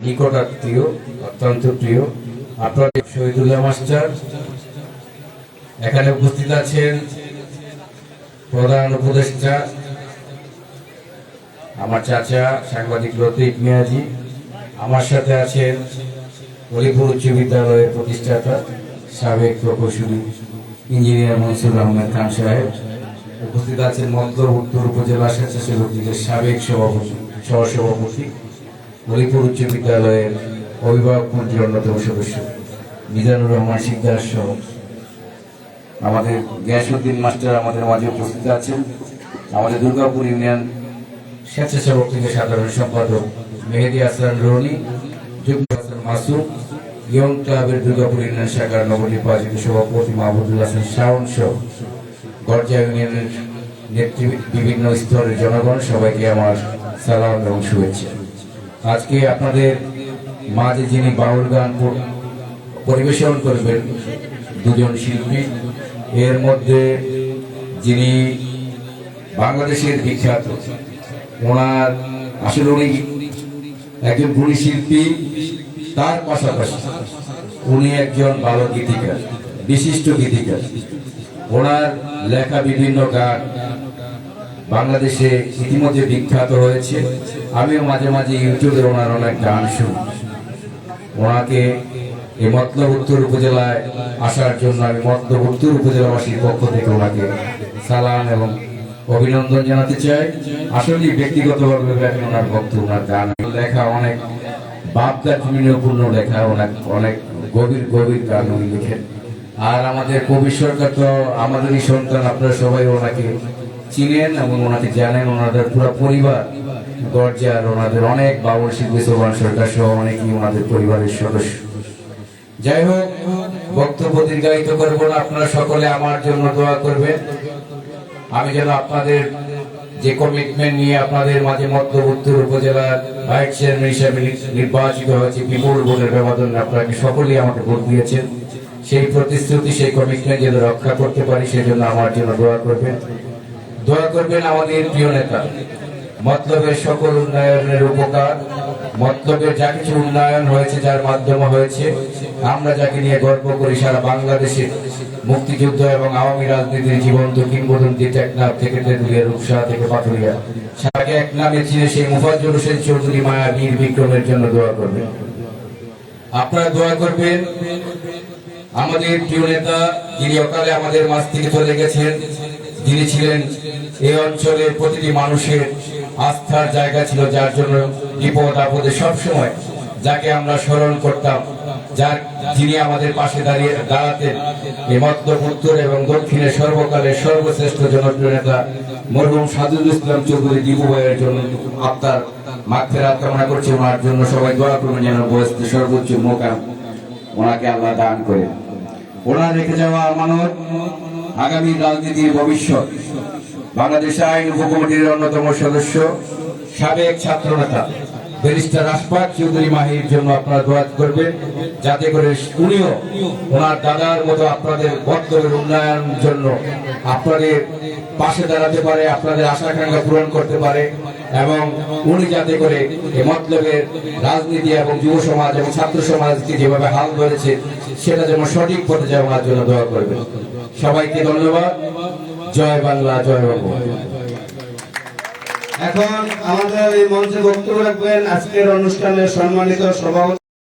নিকটাত্মীয় অত্যন্ত প্রিয় আপনাদের শহীদুল্লাহ মাস্টার, এখানে উপস্থিত আছেন প্রধান উপদেষ্টা, আমার চাচা সাংবাদিক লতিফ মিয়াজি, আমার সাথে আছেন অলিপুর উচ্চ বিদ্যালয়ের প্রতিষ্ঠাতা সাবেক প্রকৌশলী ইঞ্জিনিয়ার মনসুর আহমেদ খান সাহেব। উপস্থিত আছেন মন্তর উত্তর উপজেলা স্বেচ্ছাসেবক সাবেক সভাপতি, সহসভাপতি অলিপুর উচ্চ বিদ্যালয়ের অভিভাবক মন্ত্রীর অন্যতম সদস্য, মিজানুর রহমান শিকদার সহ। আমাদের গ্যাসউদ্দিন মাস্টার আমাদের মাঝে উপস্থিত আছেন। আমাদের দুর্গাপুর ইউনিয়ন স্বেচ্ছাসেবক থেকে সাধারণ সম্পাদক মেহেদি হাসান রনি ইয়ং ক্লাবের দুর্গাপুর ইউনিয়ন শাখার নবনির্বাচিত সভাপতি মাহমুদুল হাসান শাওন সহ। গর্জা ইউনিয়নের নেতৃ বিভিন্ন স্তরের জনগণ সবাইকে আমার সালাম এবং শুভেচ্ছা। আজকে আপনাদের মাঝে যিনি বাউল গান পরিবেশন করবেন, দুজন শিল্পী, এর মধ্যে যিনি বাংলাদেশের বিখ্যাত, ওনার আসলে উনি একজন গুণী শিল্পী, তার পাশাপাশি উনি একজন ভালো গীতিকার, বিশিষ্ট গীতিকার। ওনার লেখা বিভিন্ন গান বাংলাদেশে ইতিমধ্যে বিখ্যাত হয়েছে। আমিও মাঝে মাঝে ইউটিউবে ওনার অনেক গান শুনি। ওনাকে এই মতলব উত্তর উপজেলায় আসার জন্য আমি মতলব উত্তর উপজেলাবাসীর পক্ষ থেকে ওনাকে সালাম এবং অভিনন্দন জানাতে চাই। আসলে ব্যক্তিগতভাবে ওনার ভক্ত, ওনার গান। লেখা অনেক বাপদা ভাবদাপূর্ণ লেখা, অনেক অনেক গভীর গভীর গান উনি লিখেন। আর আমাদের কবি সরকার তো আমাদেরই সন্তান, আপনারা সবাই ওনাকে চিনেন এবং ওনাকে জানেন, ওনাদের পুরো পরিবার গর্জার ওনাদের অনেক বাবুল শিল্পী সোহান সরকার সহ অনেকেই ওনাদের পরিবারের সদস্য। যাই হোক, বক্তব্য দীর্ঘায়িত করব না, আপনারা সকলে আমার জন্য দোয়া করবেন। আমি যেন আপনাদের যে কমিটমেন্ট নিয়ে আপনাদের মাঝে মধ্য উত্তর উপজেলার ভাইস চেয়ারম্যান হিসেবে নির্বাচিত হয়েছে, বিপুল ভোটের ব্যবধানে আপনাকে সকলেই আমাকে ভোট দিয়েছেন? সেই প্রতিশ্রুতি, সেই কমিটমেন্ট যেন রক্ষা করতে পারি, সেই জন্য আমার জন্য দোয়া করবেন। দোয়া করবেন আমাদের প্রিয় নেতা মতলবের সকল উন্নয়নের উপকার মতলবের যা কিছু উন্নয়ন হয়েছে যার মাধ্যমে হয়েছে, আমরা যাকে নিয়ে গর্ব করি সারা বাংলাদেশে মুক্তিযুদ্ধ এবং আওয়ামী রাজনীতির জীবন্ত কিংবদন্তি টেকনাফ থেকে তেঁতুলিয়া, রূপসা থেকে পাথুরিয়া। সারাকে এক নামে চিনে সেই মুফাজ্জল হোসেন চৌধুরী মায়া বীর বিক্রমের জন্য দোয়া করবেন। আপনারা দোয়া করবেন, আমাদের প্রিয় নেতা যিনি অকালে আমাদের মাঝ থেকে চলে গেছেন যিনি ছিলেন এই অঞ্চলের প্রতিটি মানুষের আস্থার জায়গা ছিল, যার জন্য বিপদ আপদে সবসময় যাকে আমরা স্মরণ করতাম, যার যিনি আমাদের পাশে দাঁড়িয়ে দাঁড়াতেন এই মতলব উত্তর এবং দক্ষিণের সর্বকালের সর্বশ্রেষ্ঠ জনপ্রিয় নেতা মরহুম সাজুল ইসলাম চৌধুরী দীপু ভাইয়ের জন্য আপনার মাগফিরাত কামনা করছি। ওনার জন্য সবাই দোয়া করবেন যেন বয়সে সর্বোচ্চ মোকাম ওনাকে আল্লাহ দান করে ওনার রেখে যাওয়া আমানত আগামী রাজনীতির ভবিষ্যৎ। বাংলাদেশ আইন উপকমিটির অন্যতম সদস্য সাবেক ছাত্র নেতা ব্যারিস্টার আশফাক চৌধুরী মাহির জন্য আপনারা দোয়া করবেন, যাতে করে উনিও ওনার দাদার মতো আপনাদের বর্তমানের উন্নয়ন জন্য আপনাদের পাশে দাঁড়াতে পারে, আপনাদের আশা আকাঙ্ক্ষা পূরণ করতে পারে, এবং উনি যাতে করে এই মতলবের রাজনীতি এবং যুব সমাজ এবং ছাত্র সমাজকে যেভাবে হাল ধরেছে, সেটা যেন সঠিক পথে যাওয়ার জন্য দোয়া করবেন। সবাইকে ধন্যবাদ। জয় বাংলা, জয় বঙ্গ এখন আমাদের এই মঞ্চে বক্তব্য রাখবেন আজকের অনুষ্ঠানের সম্মানিত সভাপতি।